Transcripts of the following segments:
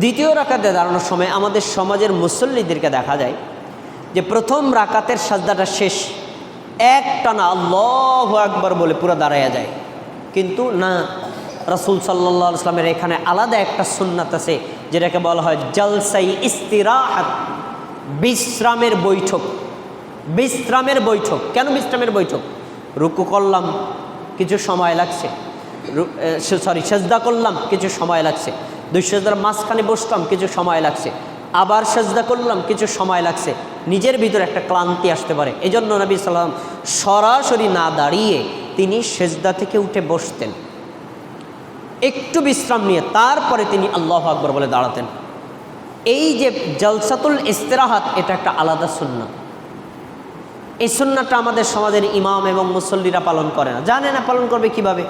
দ্বিতীয় রাকাতে দাঁড়ানোর সময় আমাদের সমাজের মুসল্লিদেরকে দেখা যায় যে প্রথম রাকাতের সাজদাটা শেষ। একটানা আল্লাহ একবার বলে পুরো দাঁড়াইয়া যায়। কিন্তু না, রসুল সাল্লা ইসলামের এখানে আলাদা একটা সুন্নাত আছে, যেটাকে বলা হয় জলসাই ইস্তিরাহাত, বিশ্রামের বৈঠক। বিশ্রামের বৈঠক। কেন বিশ্রামের বৈঠক? রুকু করলাম, কিছু সময় লাগছে। সরি, সেজদা করলাম, কিছু সময় লাগছে। দুই সেজদার মাঝখানে বসলাম কিছু সময় লাগছে। আবার সেজদা করলাম, কিছু সময় লাগছে। নিজের ভিতরে একটা ক্লান্তি আসতে পারে। এই জন্য নবী সাল্লাম সরাসরি না দাঁড়িয়ে তিনি সেজদা থেকে উঠে বসতেন। একটু বিশ্রাম নিয়ে তারপরে তিনি আল্লাহ আকবর বলে দাঁড়াতেন। এই যে জলসাতুল ইস্তেরাহাত, এটা একটা আলাদা সুন্না এই সুন্নাটা আমাদের সমাজের ইমাম এবং মুসল্লিরা পালন করে না। জানে না পালন করবে কীভাবে?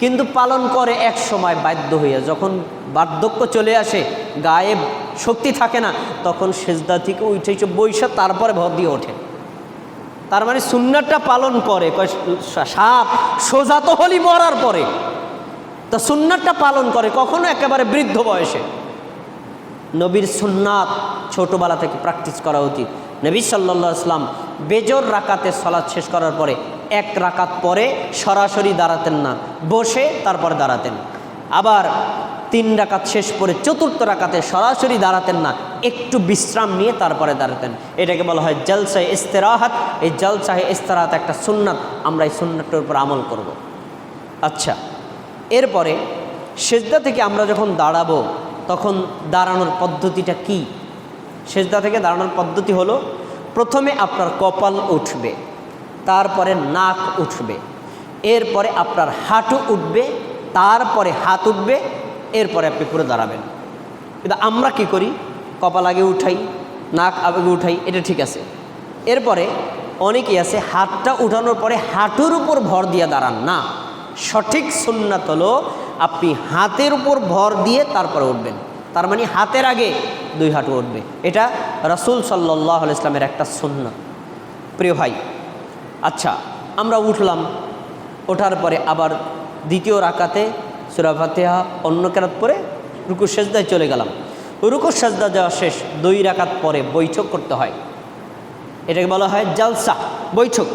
কিন্তু পালন করে এক সময় বাধ্য হইয়া। যখন বার্ধক্য চলে আসে, গায়ে শক্তি থাকে না, তখন সেজদা থেকে উঠে বৈশা তারপরে ভর দিয়ে ওঠে। তার মানে সুন্নাটা পালন করে সাপ, সোজা তো হলি মরার পরে। তা সুন্নাতটা পালন করে কখনো একেবারে বৃদ্ধ বয়সে। নবীর সুন্নাত ছোটোবেলা থেকে প্র্যাকটিস করা উচিত। নবী সাল্লা ইসলাম বেজর রাকাতে সলাৎ শেষ করার পরে এক রাকাত পরে সরাসরি দাঁড়াতেন না। বসে তারপরে দাঁড়াতেন। আবার তিন রাকাত শেষ করে চতুর্থ রাকাতে সরাসরি দাঁড়াতেন না। একটু বিশ্রাম নিয়ে তারপরে দাঁড়াতেন। এটাকে বলা হয় জলসাহে ইস্তেরাহাত। এই জলসাহে ইস্তেরাহাত একটা সুন্নাত। আমরা এই সুন্নাতটার উপর আমল করব। আচ্ছা এরপরে সেজদা থেকে আমরা যখন দাঁড়াবো, তখন দাঁড়ানোর পদ্ধতিটা কি? সেজদা থেকে দাঁড়ানোর পদ্ধতি হলো, প্রথমে আপনার কপাল উঠবে। তারপরে নাক উঠবে। এরপরে আপনার হাঁটু উঠবে, তারপরে হাত উঠবে, এরপরে আপনি পুরো দাঁড়াবেন। কিন্তু আমরা কি করি? কপাল আগে উঠাই, নাক আগে উঠাই, এটা ঠিক আছে। এরপরে অনেকেই আছে, হাতটা উঠানোর পরে হাঁটুর উপর ভর দিয়ে দাঁড়ান। না, সঠিক সুন্নাত হলো আপনি হাতের উপর ভর দিয়ে তারপরে উঠবেন। তার মানে হাতের আগে দুই হাঁটু উঠবে। এটা রসুল সাল্লাহ ইসলামের একটা সুন্নাত। প্রিয় ভাই আচ্ছা আমরা উঠলাম। ওঠার পরে আবার দ্বিতীয় রাকাতে সুরা ফাতেহা অন্য কেরাত পরে রুকু সেজদায় চলে গেলাম। রুকু সেজদা যাওয়া শেষ, দুই রাকাত পরে বৈঠক করতে হয়। এটাকে বলা হয় জালসা, বৈঠক।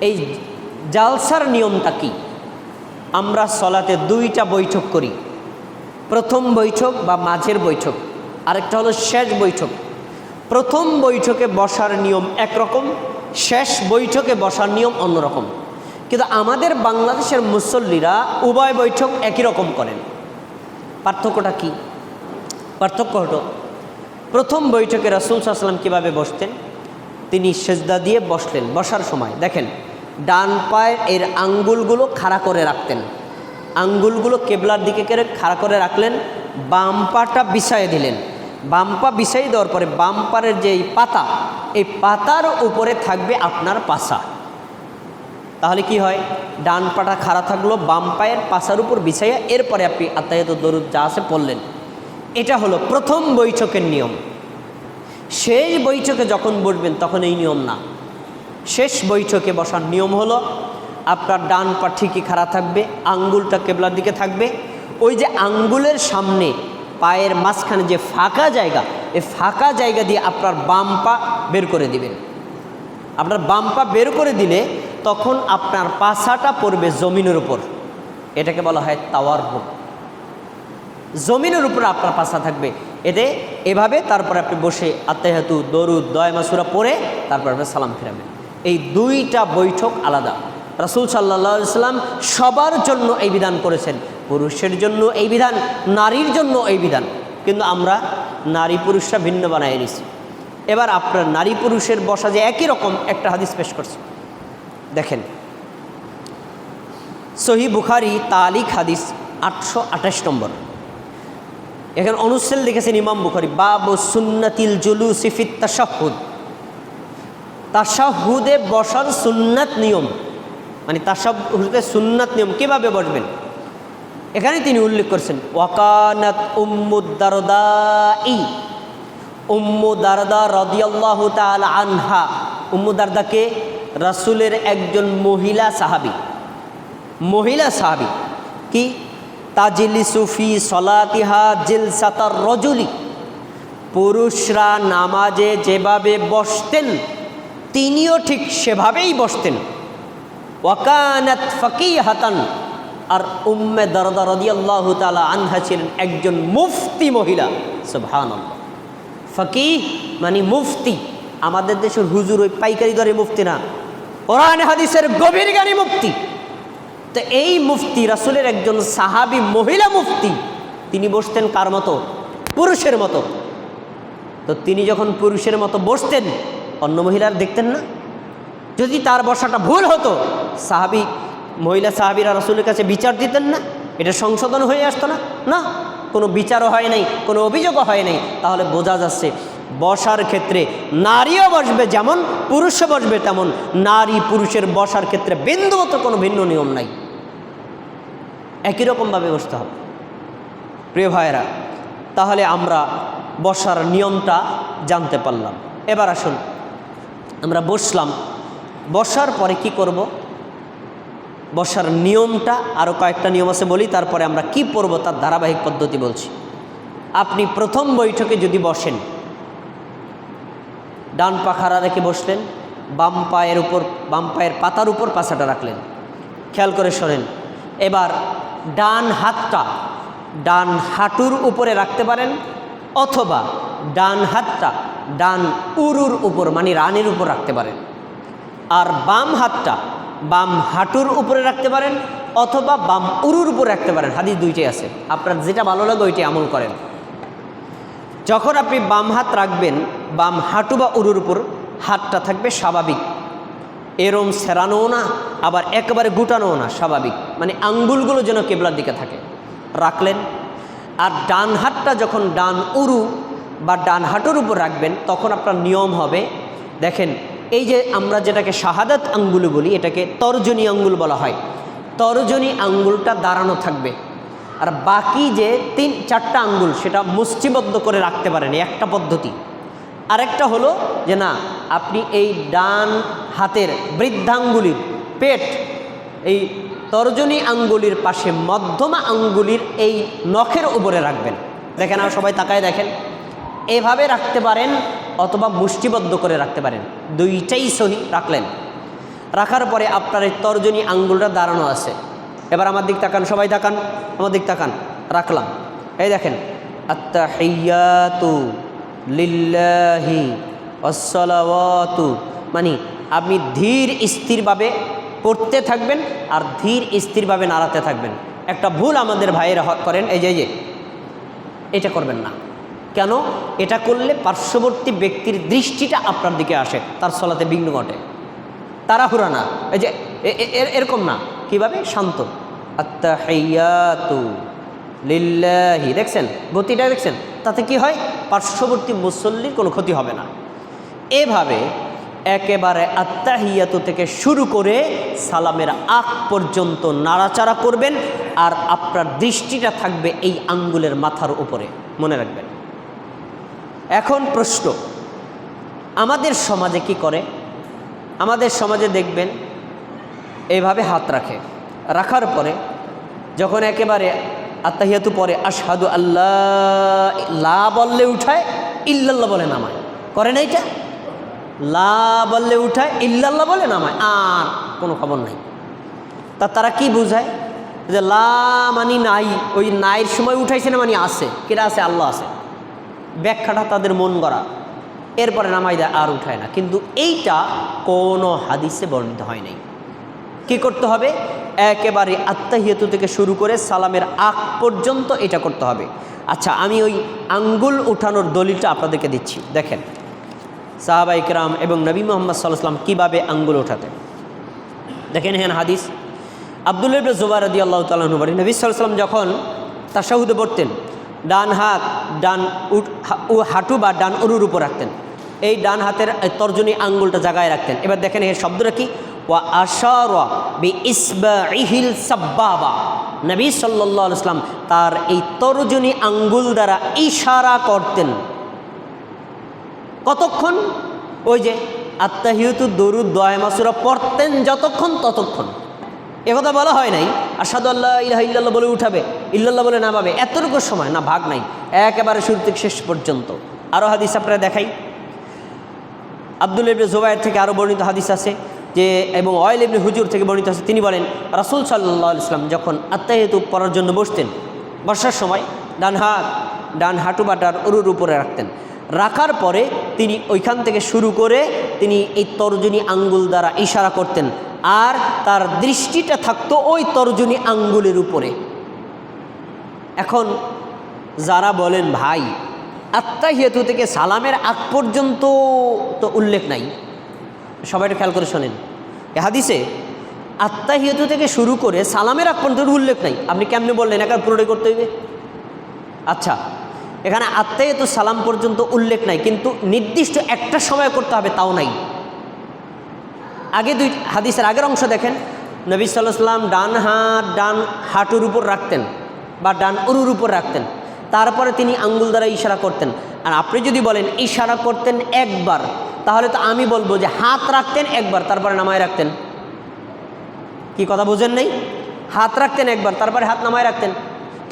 এই জালসার নিয়মটা কি? আমরা সলাতে দুইটা বৈঠক করি। প্রথম বৈঠক বা মাঝের বৈঠক, আরেকটা হলো শেষ বৈঠক। প্রথম বৈঠকে বসার নিয়ম একরকম শেষ বৈঠকে বসার নিয়ম অন্যরকম। কিন্তু আমাদের বাংলাদেশের মুসল্লিরা উভয় বৈঠক একই রকম করেন। পার্থক্যটা কি? পার্থক্য হলো, প্রথম বৈঠকে রাসুল সাল্লাম কীভাবে বসতেন? তিনি সেজদা দিয়ে বসলেন বসার সময়। দেখেন, ডান পায়ের এর আঙ্গুলগুলো খাড়া করে রাখতেন। আঙ্গুলগুলো কেবলার দিকে করে খাড়া করে রাখলেন, বাম পাটা বিছাইয়ে দিলেন। বাম পা বিছাই দেওয়ার পরে বাম পারের যে এই পাতা, এই পাতার উপরে থাকবে আপনার পাশা তাহলে কি হয়? ডান পাটা খাড়া থাকল বাম পায়ের পাশার উপর বিছাইয়া এরপরে আপনি আত্মায়ত দরুদ যা আছে পড়লেন। এটা হলো প্রথম বৈঠকের নিয়ম। শেষ বৈঠকে যখন বসবেন, তখন এই নিয়ম না। শেষ বৈঠকে বসার নিয়ম হলো, আপনার ডান পা ঠিকই খাড়া থাকবে, আঙ্গুলটা কেবলার দিকে থাকবে। ওই যে আঙ্গুলের সামনে পায়ের মাঝখানে যে ফাঁকা জায়গা, এই ফাঁকা জায়গা দিয়ে আপনার বাম পা বের করে দিবেন। আপনার বাম পা বের করে দিলে তখন আপনার পাছাটা পড়বে জমিনের উপর। এটাকে বলা হয় তাওয়ার হোক জমিনের উপরে আপনার পাশা থাকবে। এতে এভাবে তারপরে আপনি বসে আত্মাহাতু দরুদ দয় মাসুরা পরে তারপর আপনি সালাম ফেরাবেন। এই দুইটা বৈঠক আলাদা। রাসুল সাল্লা সাল্লাম সবার জন্য এই বিধান করেছেন। পুরুষের জন্য এই বিধান, নারীর জন্য এই বিধান। কিন্তু আমরা নারী পুরুষরা ভিন্ন বানায় নিছি। এবার আপনার নারী পুরুষের বসা যে একই রকম একটা হাদিস পেশ করছে। দেখেন, সহি বুখারি তালিক হাদিস আটশো আঠাশ নম্বর। এখানে অনুচ্ছেদ লিখেছেন ইমাম বুখারি, বাবু সুন্নাতিল জুলু সিফিত তাশাহুদ। তাশাহুদে বসার সুন্নাত নিয়ম। মানে তাশাহুদে সুন্নাত নিয়ম কীভাবে বসবেন? এখানে তিনি উল্লেখ করছেন, ওয়াকানাত উম্মুদ্দারদা ই উম্মু দারদা রদিয়াল্লাহ তাল আনহা। উম্মু দারদাকে রাসুলের একজন মহিলা সাহাবি। মহিলা সাহাবি। কি? তাজিলি সুফি সলাতিহা জিলসাতার রজুলি। পুরুষরা নামাজে যেভাবে বসতেন, তিনিও ঠিক সেভাবেই বসতেন। ওয়াকানাত ফকি হাতান আর উম্মে দরদা রদিয়াল্লাহ তালা আনহা ছিলেন একজন মুফতি মহিলা। সুবহান ফকি মানে মুফতি। আমাদের দেশের হুজুর ওই পাইকারি দরে মুফতি না। কোরআন, হাদিসের গভীর জ্ঞানী মুফতি। তো এই মুফতি রাসুলের একজন সাহাবি মহিলা মুফতি, তিনি বসতেন কার মতো? পুরুষের মতো। তো তিনি যখন পুরুষের মতো বসতেন, অন্য মহিলার দেখতেন না? যদি তার বসাটা ভুল হতো, সাহাবি মহিলা সাহাবিরা রসুলের কাছে বিচার দিতেন না, এটা সংশোধন হয়ে আসতো না। না, কোনো বিচারও হয় নাই, কোনো অভিযোগও হয় নাই। তাহলে বোঝা যাচ্ছে, বসার ক্ষেত্রে নারীও বসবে যেমন, পুরুষও বসবে তেমন। নারী পুরুষের বসার ক্ষেত্রে বিন্দুমতো কোনো ভিন্ন নিয়ম নাই। একই রকমভাবে বসতে হবে। প্রিয় ভাইয়েরা, তাহলে আমরা বসার নিয়মটা জানতে পারলাম। এবার আসুন, আমরা বসলাম। বসার পরে কি করব? বসার নিয়মটা আরও কয়েকটা নিয়ম আছে বলি, তারপরে আমরা কি পড়ব তার ধারাবাহিক পদ্ধতি বলছি। আপনি প্রথম বৈঠকে যদি বসেন, ডান পা খাড়া রেখে বসলেন, বাম পায়ের উপর, বাম পায়ের পাতার উপর পাছাটা রাখলেন, খেয়াল করে শোনেন এবার ডান হাতটা ডান হাঁটুর উপরে রাখতে পারেন, অথবা ডান হাতটা ডান উরুর উপর মানে রানের উপর রাখতে পারেন। আর বাম হাতটা বাম হাঁটুর উপরে রাখতে পারেন অথবা বাম উরুর উপর রাখতে পারেন। হাদিস দুইটাই আছে। আপনার যেটা ভালো লাগে ওইটাই আমল করেন। যখন আপনি বাম হাত রাখবেন, বাম হাঁটু বা উরুর উপর, হাতটা থাকবে স্বাভাবিক। এরম সেরানোও না, আবার একেবারে গুটানোও না, স্বাভাবিক। মানে আঙ্গুলগুলো যেন কেবলার দিকে থাকে। রাখলেন। আর ডান হাতটা যখন ডান উরু বা ডান হাঁটুর উপর রাখবেন, তখন আপনার নিয়ম হবে, দেখেন এই যে আমরা যেটাকে শাহাদাত আঙ্গুল বলি, এটাকে তর্জনী আঙ্গুল বলা হয়। তর্জনী আঙ্গুলটা দাঁড়ানো থাকবে। আর বাকি যে তিন, চারটা আঙ্গুল, সেটা মুষ্টিবদ্ধ করে রাখতে পারেন একটা পদ্ধতি। আরেকটা হলো যে না, আপনি এই ডান হাতের বৃদ্ধাঙ্গুলির পেট, এই তর্জনী আঙ্গুলির পাশে মধ্যমা আঙ্গুলির এই নখের উপরে রাখবেন। দেখেন, আর সবাই তাকায় দেখেন। এভাবে রাখতে পারেন অথবা মুষ্টিবদ্ধ করে রাখতে পারেন। দুইটাই সহি রাখলেন। রাখার পরে আপনার এই তর্জনী আঙ্গুলটা দাঁড়ানো আছে। এবার আমার দিক তাকান, সবাই তাকান, আমার দিক তাকান। রাখলাম। এই দেখেন লিল্লাহি মানে আপনি ধীর স্থিরভাবে পড়তে থাকবেন আর ধীর স্থিরভাবে নাড়াতে থাকবেন। একটা ভুল আমাদের ভাইয়েরা করেন এই যে, এটা করবেন না। কেন? এটা করলে পার্শ্ববর্তী ব্যক্তির দৃষ্টিটা আপনার দিকে আসে, তার সলাতে বিঘ্ন ঘটে। তাড়াহুড়া না। এই যে এরকম না। কীভাবে? শান্ত। আত্মাহিয়াতু লিল্লাহি। দেখছেন? গতিটা দেখছেন? তাতে কি হয়? পার্শ্ববর্তী মুসল্লির কোনো ক্ষতি হবে না। এভাবে একেবারে আত্মাহিয়াতু থেকে শুরু করে সালামের আগ পর্যন্ত নাড়াচাড়া করবেন আর আপনার দৃষ্টিটা থাকবে এই আঙ্গুলের মাথার উপরে। মনে রাখবেন। এখন প্রশ্ন, আমাদের সমাজে কি করে? আমাদের সমাজে দেখবেন এইভাবে হাত রাখে। রাখার পরে যখন একেবারে আত্মাহিয়াতু পরে আশহাদু আল্লাহ লা বললে উঠায়, ইল্লাল্লাহ বলে নামায়। করে না এটা? লা বললে উঠায়, ইল্লাল্লাহ বলে নামায়। আর কোনো খবর নাই। তা তারা কি বুঝায়? যে লা মানি নাই, ওই নাইয়ের সময় উঠাইছে না মানে আছে? কেটা আছে? আল্লাহ আছে। ব্যাখ্যাটা তাদের মন গড়া। এরপরে নামাই দেয় আর উঠায় না। কিন্তু এইটা কোনো হাদিসে বর্ণিত হয় নাই। কি করতে হবে? একেবারে আত্মাহিয়তু থেকে শুরু করে সালামের আগ পর্যন্ত এটা করতে হবে। আচ্ছা আমি ওই আঙ্গুল উঠানোর দলিলটা আপনাদেরকে দিচ্ছি। দেখেন সাহাবা ইকরাম এবং নবী মোহাম্মদ সাল্লাহাম কীভাবে আঙ্গুল ওঠাতেন দেখেন হ্যাঁ হাদিস। আবদুল ইবনে জুবাইর রাদি আল্লাহ তালু বলেন, নবী সাল্লাম যখন তাসাহুদে পড়তেন ডান হাত, ডান উ, হাঁটু বা ডান উরুর উপর রাখতেন। এই ডান হাতের তর্জনী আঙ্গুলটা জায়গায় রাখতেন। এবার দেখেন এর শব্দটা কি? ওয়া আশারা বি ইসবাইহিল সাব্বাবা। নবী সাল্লাল্লাহু আলাইহি তার এই তর্জনী আঙ্গুল দ্বারা ইশারা করতেন। কতক্ষণ? ওই যে আত্মাহিয়তু দরুদ দয় মাসুরা পড়তেন যতক্ষণ, ততক্ষণ। এ কথা বলা হয় নাই। আসাদু আল্লাহ ইলাহা বলে উঠাবে। ইল্লাল্লাহ বলে, না পাবে এতটুকু সময়, না, ভাগ নাই। একেবারে শুরু থেকে শেষ পর্যন্ত। আরও হাদিস আপনারা দেখাই। আব্দুল ইবনে জোবায়ের থেকে আরও বর্ণিত হাদিস আছে যে, এবং অয়েল ইবনে হুজুর থেকে বর্ণিত আছে। তিনি বলেন, রাসুল সাল্লাহ ইসলাম যখন আত্মাহেতু পড়ার জন্য বসতেন বর্ষার সময় ডান হাত, ডান হাঁটু বাটার উরুর উপরে রাখতেন। রাখার পরে তিনি ওইখান থেকে শুরু করে তিনি এই তর্জনী আঙ্গুল দ্বারা ইশারা করতেন। আর তার দৃষ্টিটা থাকতো ওই তর্জনী আঙ্গুলের উপরে। এখন যারা বলেন, ভাই, আত্মাহিয়াতু থেকে সালামের আগ পর্যন্ত তো উল্লেখ নাই। সবাই একটু খেয়াল করে শোনেন। এ হাদিসে আত্মাহিয়াতু থেকে শুরু করে সালামের আগ পর্যন্ত উল্লেখ নাই। আপনি কেমনে বললেন? একা পুরোটাই করতে হইবে? আচ্ছা এখানে আত্মাহিয়াতু সালাম পর্যন্ত উল্লেখ নাই, কিন্তু নির্দিষ্ট একটা সময় করতে হবে, তাও নাই। আগে দুই হাদিসের আগের অংশ দেখেন, নবী সাল্লাহ সাল্লাম ডান হাত, ডান হাঁটুর উপর রাখতেন। বা ডান উরুর উপর রাখতেন। তারপরে তিনি আঙ্গুল দ্বারা ইশারা করতেন। আর আপনি যদি বলেন, ইশারা করতেন একবার, তাহলে তো আমি বলব যে হাত রাখতেন একবার, তারপরে নামায় রাখতেন। কি কথা বোঝেন নেই? হাত রাখতেন একবার, তারপরে হাত নামায় রাখতেন।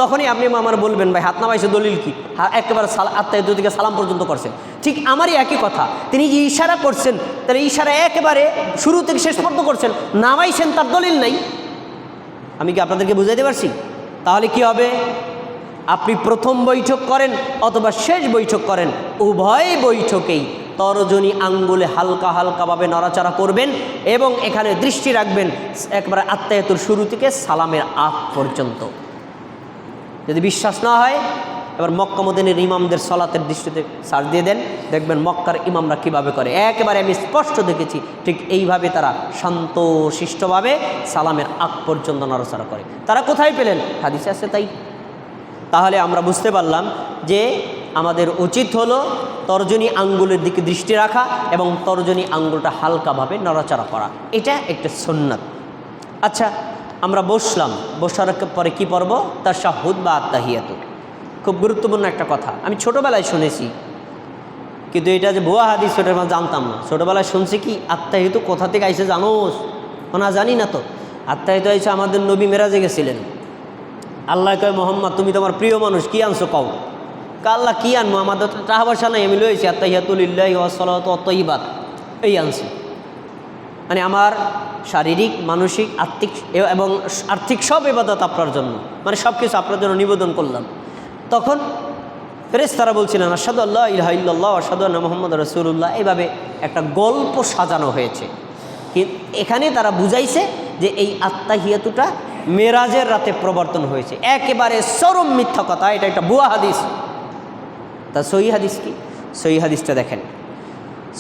তখনই আপনি আমার বলবেন, ভাই, হাত নামাইছে দলিল কি? একেবারে আত্মায় দুদিকে সালাম পর্যন্ত করছেন ঠিক আমারই একই কথা। তিনি যে ইশারা করছেন, তার ইশারা একেবারে শুরু থেকে শেষ পর্যন্ত করছেন, নামাইছেন তার দলিল নাই। আমি কি আপনাদেরকে বুঝাইতে পারছি? তাহলে কি হবে? আপনি প্রথম বৈঠক করেন অথবা শেষ বৈঠক করেন, উভয় বৈঠকেই তরজনী আঙ্গুলে হালকা হালকাভাবে নড়াচড়া করবেন এবং এখানে দৃষ্টি রাখবেন একবারে আত্মায়তুর শুরু থেকে সালামের আগ পর্যন্ত। যদি বিশ্বাস না হয় এবার মক্কা মদিনের ইমামদের সলাতের দৃষ্টিতে সার দিয়ে দেন। দেখবেন মক্কার ইমামরা কীভাবে করে? একেবারে আমি স্পষ্ট দেখেছি, ঠিক এইভাবে তারা শান্ত শিষ্টভাবে সালামের আগ পর্যন্ত নড়াচড়া করে। তারা কোথায় পেলেন? হাদিসে আছে তাই। তাহলে আমরা বুঝতে পারলাম যে আমাদের উচিত হলো তর্জনী আঙ্গুলের দিকে দৃষ্টি রাখা এবং তর্জনী আঙ্গুলটা হালকাভাবে নড়াচড়া করা। এটা একটা সুন্নাত। আচ্ছা আমরা বসলাম। বসার পরে কি পড়ব? তার শাহুদ বা আত্মাহিয়াত খুব গুরুত্বপূর্ণ একটা কথা। আমি ছোটোবেলায় শুনেছি। কিন্তু এটা যে ভুয়া হাদিস সেটার মানে জানতাম না। ছোটোবেলায় শুনছি কি, আত্মাহিত কোথা থেকে আইসে জানোস? না জানি না তো। আত্মাহিত আইসে আমাদের নবী মেরাজে গেছিলেন। আল্লাহ কয়, মোহাম্মদ, তুমি তোমার প্রিয় মানুষ, কি আনছো কও? আল্লাহ, কি আনব? আমাদের তো টাকা পয়সা নাই। আমি লয়েছি আত্মাহিয়াতুলিল্লাহ ওয়াসালাত অতইবাদ এই আনছি। মানে আমার শারীরিক, মানসিক আর্থিক এবং আর্থিক সব এবাদত আপনার জন্য। মানে সব কিছু আপনার জন্য নিবেদন করলাম। তখন ফেরেস তারা বলছিলেন আসাদু আল্লাহ ইলাহা ইল্লাল্লাহ আসাদু আল্লাহ মোহাম্মদ রসুল্লাহ এভাবে একটা গল্প সাজানো হয়েছে। এখানে তারা বুঝাইছে যে এই আত্মাহিয়াতুটা মেরাজের রাতে প্রবর্তন হয়েছে। একেবারে চরম মিথ্যা কথা, এটা একটা বুয়া হাদিস। তা সই হাদিস কি? সই হাদিসটা দেখেন।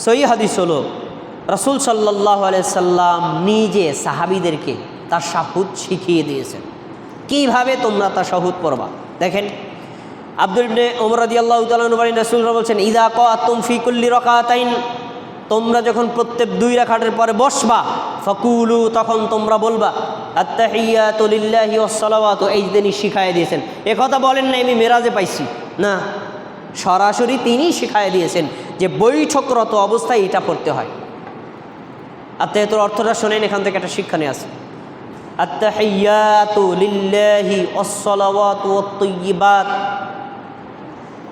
সই হাদিস হলো, রসুল সাল্লাহ সাল্লাম নিজে সাহাবিদেরকে তার সাহুদ শিখিয়ে দিয়েছেন। কীভাবে তোমরা তার শাহুদ পড়বা? দেখেন আব্দুল ইবনে ওমর রাদিয়াল্লাহু তাআলা বলেন রাসূল বলছেন, ইদা কাতুম ফি কুল্লি রাকাতাইন তোমরা যখন প্রত্যেক দুই রাকাতের পরে বসবা, ফাকুলু, তখন তোমরা বলবা, আত্তাহিয়াতু লিল্লাহি ওয়াস সালাওয়াতু এই তিনি শিখায় দিয়েছেন। এ কথা বলেন না আমি মেরাজে পাইছি। না, সরাসরি তিনিই শিখায় দিয়েছেন যে বৈঠকরত অবস্থায় এটা পড়তে হয়। আত্মাহিয়াতুর অর্থটা শোনেন, এখান থেকে একটা শিক্ষা নিয়ে আসে। আত্তাহিয়াতু লিল্লাহি ওয়াস সালাওয়াতু ওয়াত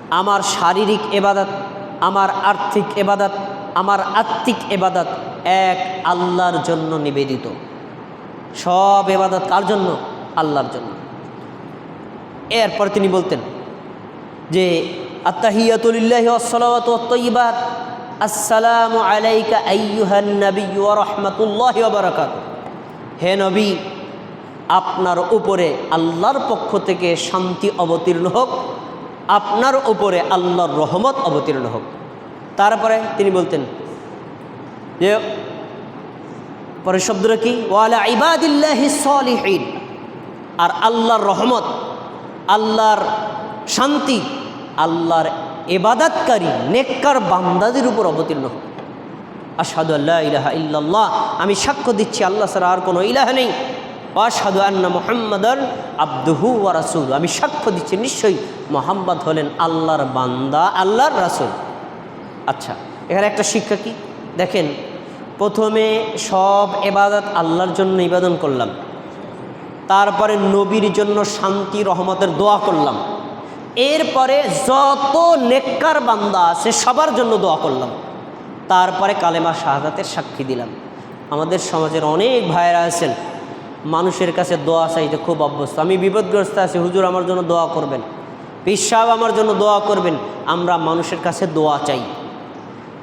আমার শারীরিক এবাদত, আমার আর্থিক এবাদত, আমার আত্মিক এবাদত এক আল্লাহর জন্য নিবেদিত। সব এবাদত কার জন্য? আল্লাহর জন্য। এরপর তিনি বলতেন যে আত্তাহিয়াতুলিল্লাহি আসসালামু আলাইকা হে নবী, আপনার উপরে আল্লাহর পক্ষ থেকে শান্তি অবতীর্ণ হোক আপনার উপরে আল্লাহর রহমত অবতীর্ণ হোক। তারপরে তিনি বলতেন, যে পরের শব্দটা কি? ওয়ালা ইবাদিল্লাহি সলিহিন। আর আল্লাহর রহমত, আল্লাহর শান্তি, আল্লাহর এবাদাতকারী নেককার বান্দাদের উপর অবতীর্ণ হোক। আসাদু আল্লাহ ইলাহা ইল্লাল্লাহ, আমি সাক্ষ্য দিচ্ছি, আল্লাহ ছাড়া আর কোনো ইলাহ নেই। আসাদু আন্না মোহাম্মদর আব্দুহু ওয়া রাসুল আমি সাক্ষ্য দিচ্ছি, নিশ্চয়ই মোহাম্মদ হলেন আল্লাহর বান্দা, আল্লাহর রাসুল। আচ্ছা এখানে একটা শিক্ষা কি? দেখেন, প্রথমে সব এবাদত আল্লাহর জন্য নিবেদন করলাম। তারপরে নবীর জন্য শান্তি, রহমতের দোয়া করলাম। এরপরে যত নেককার বান্দা আছে, সবার জন্য দোয়া করলাম। তারপরে কালেমা শাহাদাতের সাক্ষী দিলাম। আমাদের সমাজের অনেক ভাইয়েরা আছেন মানুষের কাছে দোয়া চাইতে খুব অভ্যস্ত। আমি বিপদগ্রস্ত আছি, হুজুর আমার জন্য দোয়া করবেন। পীর সাহেব আমার জন্য দোয়া করবেন, আমরা মানুষের কাছে দোয়া চাই।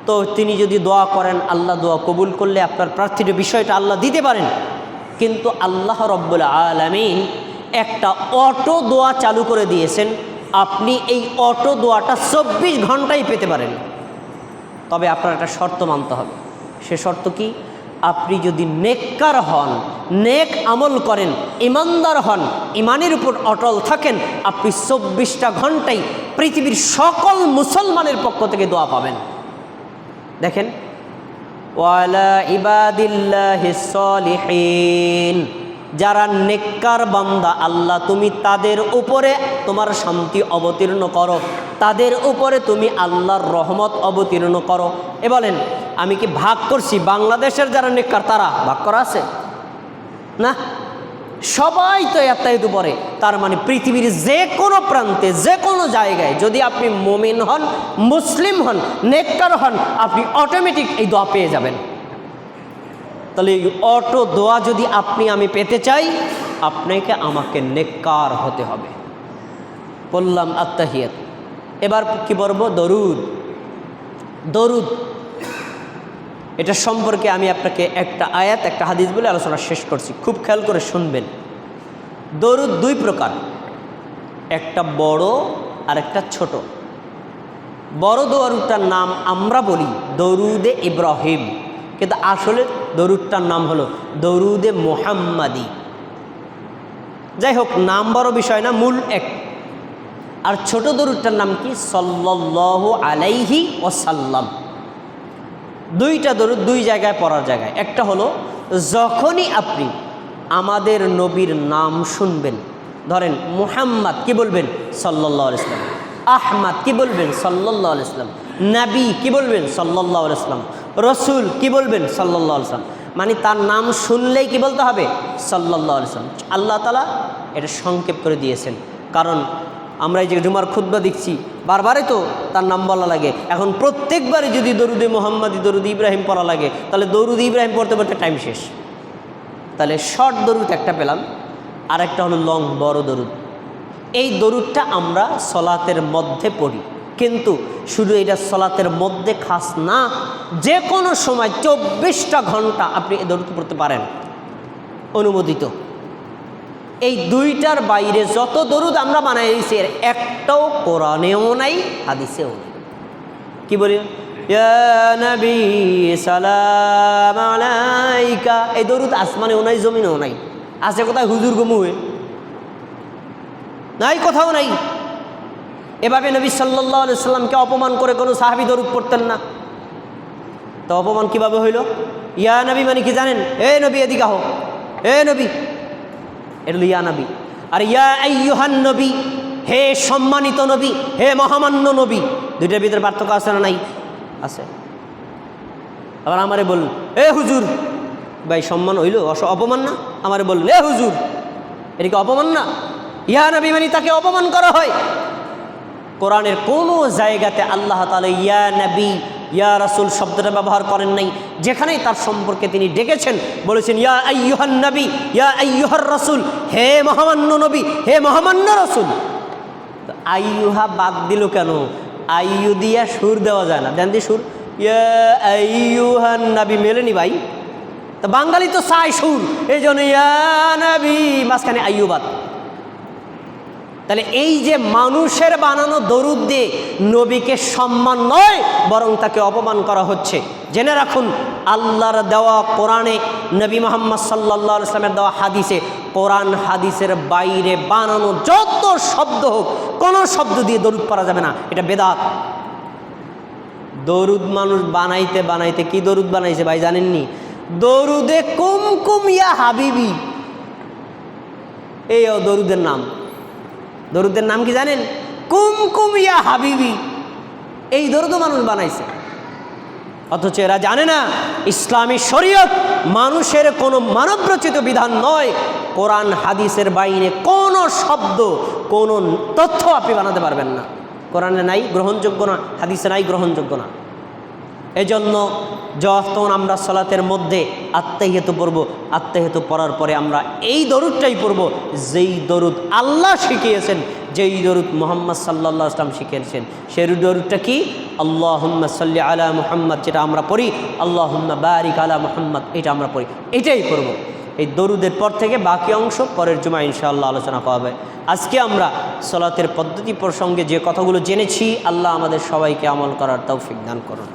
তো তিনি যদি দোয়া করেন, আল্লাহ দোয়া কবুল করলে আপনার প্রার্থীর বিষয়টা আল্লাহ দিতে পারেন। কিন্তু আল্লাহ রব্বুল আলমিন একটা অটো দোয়া চালু করে দিয়েছেন, আপনি এই অটো দোয়াটা চব্বিশ ঘন্টাই পেতে পারেন। তবে আপনার একটা শর্ত মানতে হবে। সে শর্ত কি? আপনি যদি নেককার হন, নেক আমল করেন, ইমানদার হন, ইমানের উপর অটল থাকেন, আপনি চব্বিশটা ঘন্টায় পৃথিবীর সকল মুসলমানের পক্ষ থেকে দোয়া পাবেন। দেখেন, ওয়ালা ইবাদিল্লাহিস সলিহিন। যারা নেককার বান্দা, আল্লাহ তুমি তাদের উপরে তোমার শান্তি অবতীর্ণ করো। তাদের উপরে তুমি আল্লাহর রহমত অবতীর্ণ করো। এ বলেন, আমি কি ভাগ করছি? বাংলাদেশের যারা নেককার, তারা ভাগ করা আছে? না? সবাই তো এত্তায়িত পরে তার মানে পৃথিবীর যে কোনো প্রান্তে যে কোনো জায়গায় যদি আপনি মমিন হন, মুসলিম হন, নেককার হন, আপনি অটোমেটিক এই দোয়া পেয়ে যাবেন। তাহলে অটো দোয়া যদি আপনি আমি পেতে চাই, আপনাকে আমাকে নেককার হতে হবে। বললাম আত্মাহিয়াত এবার কি বলব? দরুদ। দরুদ। এটা সম্পর্কে আমি আপনাকে একটা আয়াত, একটা হাদিস বলে আলোচনা শেষ করছি। খুব খেয়াল করে শুনবেন। দরুদ দুই প্রকার। একটা বড় আর একটা ছোট। বড় দরুদটার নাম আমরা বলি দরুদে ইব্রাহিম। কিন্তু আসলে দরুদটার নাম হলো দরুদে মোহাম্মাদি। যাই হোক, নাম বড় বিষয় না, মূল এক। আর ছোট দরুদটার নাম কি? সল্লাহ আলাইহি ওসাল্লাম দুইটা দরুদ দুই জায়গায় পড়ার জায়গায়। একটা হলো, যখনই আপনি আমাদের নবীর নাম শুনবেন, ধরেন মুহাম্মদ কি বলবেন? সাল্লাহ ইসলাম আহমাদ কি বলবেন? সাল্লাহ ইসলাম নাবি কি বলবেন? সাল্লাহ ইসলাম রসুল কি বলবেন? সাল্লাহ ইসলাম মানে তার নাম শুনলেই কি বলতে হবে? সাল্লাহ ইসলাম আল্লাহ তালা এটা সংক্ষেপ করে দিয়েছেন। কারণ আমরা এই যে জুমার খুদ্া দেখছি, বারবারই তো তার নাম বলা লাগে। এখন প্রত্যেকবারই যদি দরুদে মোহাম্মদী, দরুদ ইব্রাহিম পড়া লাগে, তাহলে দরুদ ইব্রাহিম পড়তে পড়তে টাইম শেষ। তাহলে শর্ট দরুদ একটা পেলাম আর একটা হলো লং বড় দরুদ। এই দরুদটা আমরা সলাতের মধ্যে পড়ি। কিন্তু শুধু এটা সলাতের মধ্যে খাস না যে কোনো সময় চব্বিশটা ঘণ্টা আপনি এই দরুদ পড়তে পারেন। অনুমোদিত। এই দুইটার বাইরে যত দরুদ আমরা বানাই দিয়েছি, এর একটাও কোরআনেও নাই, হাদিসেও নাই। কি বলি? নবী এই দরুদ আসমানেও নাই, জমিনেও নাই। আছে কোথায়? হুজুর গমু হয়ে নাই, কোথাও নাই। এভাবে নবী সাল্লাহ সাল্লামকে অপমান করে কোনো সাহাবি দরুদ পড়তেন না। তো অপমান কীভাবে হইল? ইয়া নবী মানে কি জানেন? এ নবী, এদিকে আহ। এ নবী। এটা ইয়া নবী। আর ইয়া আইয়ুহান নবী, হে সম্মানিত নবী, হে মহামান্য নবী। দুইটার ভিতরে পার্থক্য আছে না নাই? আছে। আবার আমারে বলুন, এ হুজুর! ভাই, সম্মান হইল? অপমান না? আমারে বললেন এ হুজুর! এটা কি অপমান না? ইয়া নবী মানে তাকে অপমান করা হয়। কোরআনের কোনো জায়গাতে আল্লাহ তালা ইয়া নবী, ইয়া রাসুল শব্দটা ব্যবহার করেন নাই। যেখানেই তার সম্পর্কে তিনি ডেকেছেন, বলেছেন, ইয়া আইয়ুহান নবী, ইয়া আইয়ুহার রসুল, হে মহামান্য নবী, হে মহামান্য রসুল। আইয়ুহা বাদ দিল কেন? আইয়ু দিয়া সুর দেওয়া যায় না। দেন দি সুর। ইয়া আইয়ুহান নবী মেলেনি ভাই। তা বাঙালি তো চায় সুর। এই জন্য ইয়া নবী, মাঝখানে আইয়ুবাদ তাহলে এই যে মানুষের বানানো দরুদ দিয়ে নবীকে সম্মান নয়, বরং তাকে অপমান করা হচ্ছে। জেনে রাখুন, আল্লাহর দেওয়া কোরআনে নবী মোহাম্মদ সাল্লা ইসলামের দেওয়া হাদিসে, কোরআন হাদিসের বাইরে বানানো যত শব্দ হোক, কোনো শব্দ দিয়ে দরুদ করা যাবে না। এটা বেদাত। দরুদ মানুষ বানাইতে বানাইতে কি দরুদ বানাইছে ভাই জানেননি? দরুদে কুমকুম ইয়া হাবিবি। এই দরুদের নাম। দরুদের নাম কি জানেন? কুমকুম ইয়া হাবিবি। এই দরুদ মানুষ বানাইছে। অথচ এরা জানে না, ইসলামী শরীয়ত মানুষের কোনো মানবরচিত বিধান নয়। কোরআন, হাদিসের বাইরে কোনো শব্দ, কোনো তথ্য আপনি বানাতে পারবেন না। কোরআনে নাই, গ্রহণযোগ্য না, হাদিসে নাই, গ্রহণযোগ্য না। এজন্য যখন আমরা সলাতের মধ্যে আত্মাহিত পড়ব আত্মাহিত পড়ার পরে আমরা এই দরুদটাই পড়ব, যেই দরুদ আল্লাহ শিখিয়েছেন, যেই দরুদ মোহাম্মদ সাল্লাহ আসলাম শিখিয়েছেন, সেই দরুদটা কি? আল্লাহ সাল্লি আলা মোহাম্মদ যেটা আমরা পড়ি আল্লাহ বারিক আলা মোহাম্মদ এটা আমরা পড়ি, এটাই করব। এই দরুদের পর থেকে বাকি অংশ পরের জমা ইনশাআল্লাহ আলোচনা করা হবে। আজকে আমরা সলাতের পদ্ধতি প্রসঙ্গে যে কথাগুলো জেনেছি, আল্লাহ আমাদের সবাইকে আমল করার তৌফিক দান করুন।